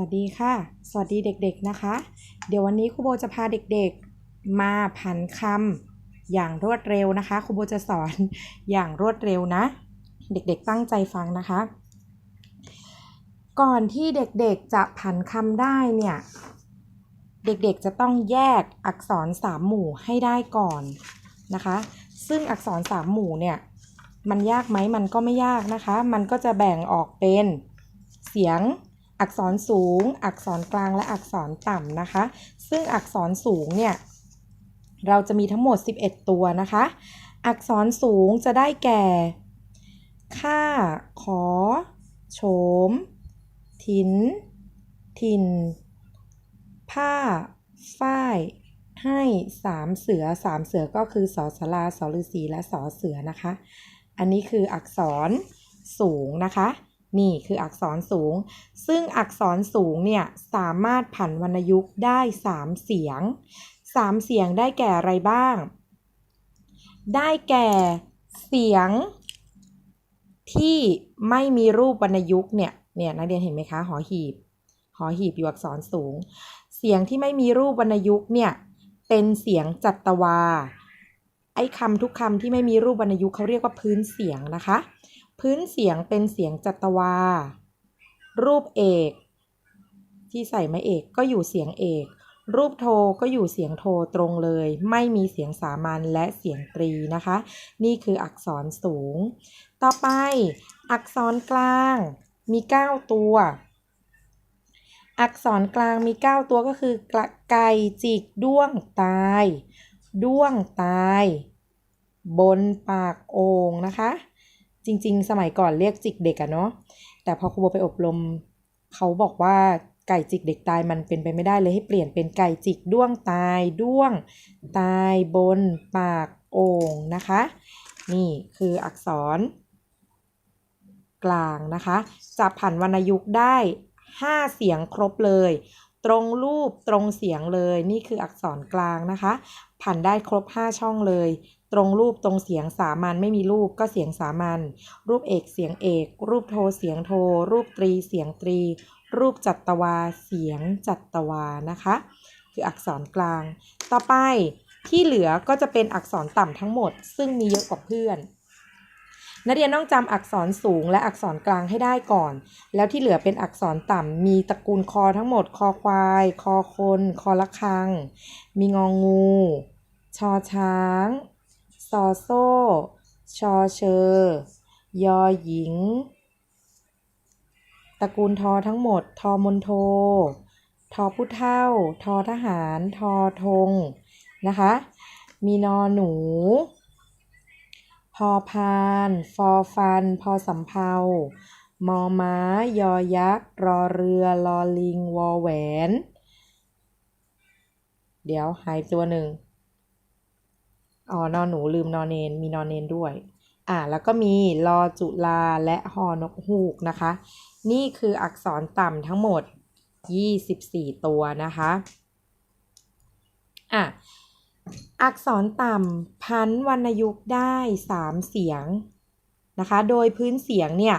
วัสดีค่ะ สวัสดีเด็กๆนะคะ เดี๋ยววันนี้ครูโบจะพาเด็กๆมาผันคำอย่างรวดเร็วนะคะครูโบจะสอนอย่างรวดเร็วนะ เด็กๆตั้งใจฟังนะคะ ก่อนที่เด็กๆจะผันคำได้เนี่ย เด็กๆจะต้องแยกอักษรสามหมู่ให้ได้ก่อนนะคะ ซึ่งอักษรสามหมู่เนี่ย มันยากไหมมันก็ไม่ยากนะคะ มันก็จะแบ่งออกเป็นเสียง อักษรสูง อักษรกลางและอักษรต่ำนะคะ ซึ่งอักษรสูงเนี่ยเราจะมีทั้งหมด 11 ตัวนะคะ อักษรสูงจะได้แก่ ค่า ขอ โฉม ถิน ทิน ผ้า ฝ้ายให้สามเสือสามเสือก็คือสอสลาสอฤษีและสอเสือนะคะ อันนี้คืออักษรสูงนะคะ นี่คืออักษรสูง ซึ่งอักษรสูงเนี่ยสามารถผันวรรณยุกต์ได้ 3 เสียง 3 เสียงได้แก่อะไรบ้าง ได้แก่เสียงที่ไม่มีรูปวรรณยุกต์เนี่ย เนี่ยนักเรียนเห็นไหมคะหอหีบ หอหีบอยู่อักษรสูง เสียงที่ไม่มีรูปวรรณยุกต์เนี่ย เป็นเสียงจัตวา ไอ้คำทุกคำที่ไม่มีรูปวรรณยุกต์เขาเรียกว่าพื้นเสียงนะคะ พื้นเสียงเป็นเสียงจัตวา รูปเอก ที่ใส่ไม้เอกก็อยู่เสียงเอก รูปโทก็อยู่เสียงโทตรงเลย ไม่มีเสียงสามัญและเสียงตรีนะคะ นี่คืออักษรสูง ต่อไป อักษรกลางมี 9 ตัว อักษรกลางมี 9 ตัวก็คือกระไก่จิกด้วงตาย ด้วงตาย บนปากโอ่งนะคะ จริง ๆ สมัยก่อนเรียกจิกเด็กอะเนาะแต่พอครูโบไปอบรมเขาบอกว่าไก่จิกเด็กตายมันเป็นไปไม่ได้เลยให้เปลี่ยนเป็นไก่จิกด้วงตายด้วง ตายบนปากโอ่งนะคะ นี่คืออักษร กลางนะคะจะผันวรรณยุกต์ได้ 5 เสียงครบเลย ตรงรูปตรงเสียงเลยนี่คืออักษรกลางนะคะ ผันได้ครบ 5 ช่องเลย ตรงรูปตรงเสียงสามัญไม่มีรูปก็เสียงสามัญรูปเอกเสียงเอก รูปโทเสียงโท รูปตรีเสียงตรี รูปจัตวาเสียงจัตวานะคะ คืออักษรกลาง ต่อไปที่เหลือก็จะเป็นอักษรต่ำทั้งหมด ซึ่งมีเยอะกว่าเพื่อน นักเรียนต้องจำอักษรสูงและอักษรกลางให้ได้ก่อน แล้วที่เหลือเป็นอักษรต่ำมีตระกูลคอทั้งหมด คอควาย คอคน คอละคัง มีงองูชอช้าง ซอโซ่ ชอเชอยอหญิง ตระกูลทอทั้งหมด ทอมนโท ทอผู้เท่า ทอทหาร ทอธงนะคะ มีนอหนู พอพาน ฟอฟัน พอสำเภามอม้า ยอยักษ์ รอเรือลอลิง วอแหวน เดี๋ยวหายตัวหนึ่ง อ๋อนอหนูลืมนอเนนมีนอเนนด้วย อ่าแล้วก็มีลอจุลาและฮอนกฮูกนะคะ นี่คืออักษรต่ำทั้งหมด 24 ตัวนะคะอะอักษรต่ำพันวรรณยุกต์ได้3เสียงนะคะ โดยพื้นเสียงเนี่ย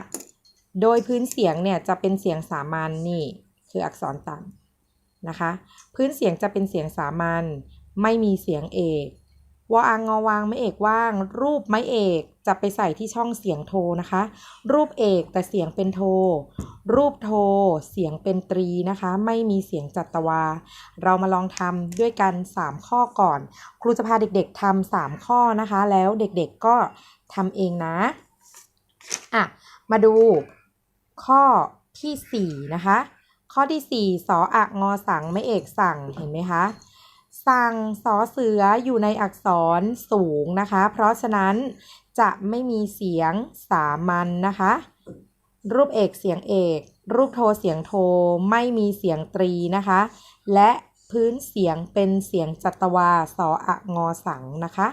โดยพื้นเสียงเนี่ยจะเป็นเสียงสามัญนนี่คืออักษรต่ำนะคะ พื้นเสียงจะเป็นเสียงสามัญไม่มีเสียงเอก วออังงอวางไม่เอกว่าง รูปไม่เอกจะไปใส่ที่ช่องเสียงโทนะคะ รูปเอกแต่เสียงเป็นโท รูปโท เสียงเป็นตรีนะคะ ไม่มีเสียงจัตวา เรามาลองทำด้วยกัน 3 ข้อก่อน ครูจะพาเด็กๆทำ3ข้อนะคะ แล้วเด็กๆก็ทำเองนะอะมาดูข้อทีสี่ 4 นะคะ ข้อที่ 4สออักงอสังไม่เอกสั่งเห็นไหมคะ สั่งสอเสืออยู่ในอักษรสูงนะคะ เพราะฉะนั้นจะไม่มีเสียงสามัญนนะคะ รูปเอกเสียงเอก รูปโทเสียงโทไม่มีเสียงตรีนะคะ และพื้นเสียงเป็นเสียงจัตวาสออะงอสังนะคะ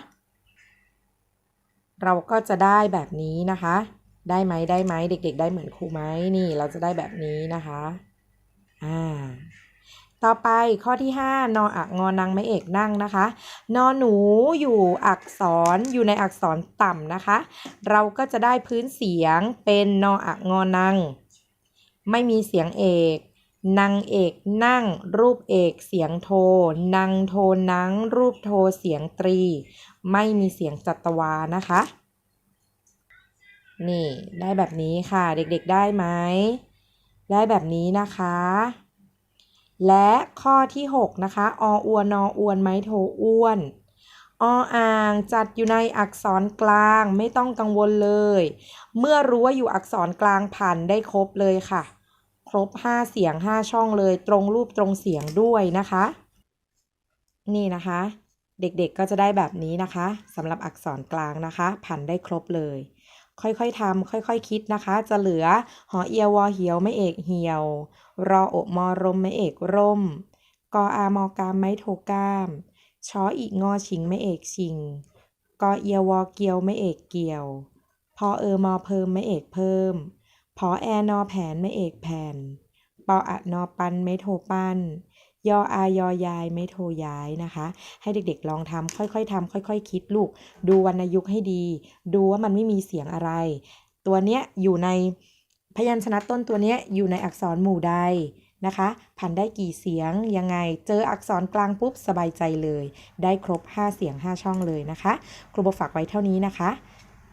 เราก็จะได้แบบนี้นะคะ ได้ไหมได้ไหมเด็ก ๆ ได้เหมือนครูไหมนี่เราจะได้แบบนี้นะคะอ่า ต่อไปข้อที่ 5 นออักงอนังไม่เอกนั่งนะคะ นอหนูอยู่อักษรอยู่ในอักษรต่ำนะคะ เราก็จะได้พื้นเสียงเป็นนออักงอนัง ไม่มีเสียงเอกนางเอกนั่ง รูปเอกเสียงโทนางโทนัง รูปโทเสียงตรี ไม่มีเสียงจัตวานะคะ นี่ได้แบบนี้ค่ะ เด็กๆได้ไหม ได้แบบนี้นะคะ และข้อที่ 6 นะคะออวนออวนไม้โทอ้วนออ่างจัดอยู่ในอักษรกลางไม่ต้องกังวลเลย เมื่อรู้ว่าอยู่อักษรกลางผ่านได้ครบเลยค่ะ ครบ 5 เสียง 5 ช่องเลย ตรงรูปตรงเสียงด้วยนะคะ นี่นะคะ เด็กๆก็จะได้แบบนี้นะคะสำหรับอักษรกลางนะคะ ผ่านได้ครบเลย ค่อยๆทำค่อยๆคิดนะคะ จะเหลือหอเอียววอเหียวไม่เอกเหี่ยว รออกมอรมไม่เอกร่ม กออามอกามไม่โทกามชออีกงอชิงไม่เอกชิง กอเอียววอเกียวไม่เอกเกี่ยว พอเออมอเพิ่มไม่เอกเพิ่ม พอแอนอแผนไม่เอกแผ่นปออะนอปันไม่โทปั้น ยออายอยายไม่โทย้ายนะคะ ให้เด็กๆลองทำค่อยๆทำค่อย ๆ คิดลูก ดูวรรณยุกต์ให้ดี ดูว่ามันไม่มีเสียงอะไร ตัวเนี้ยอยู่ในพยัญชนะต้นตัวเนี้ยอยู่ในอักษรหมู่ใดนะคะผ่านได้กี่เสียงยังไงเจออักษรกลางปุ๊บสบายใจเลย ได้ครบ 5 เสียง 5 ช่องเลยนะคะ ครูโบฝากไว้เท่านี้นะคะ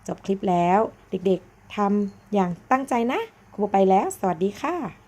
จบคลิปแล้วเด็กๆทำอย่างตั้งใจนะ ครูโบไปแล้ว สวัสดีค่ะ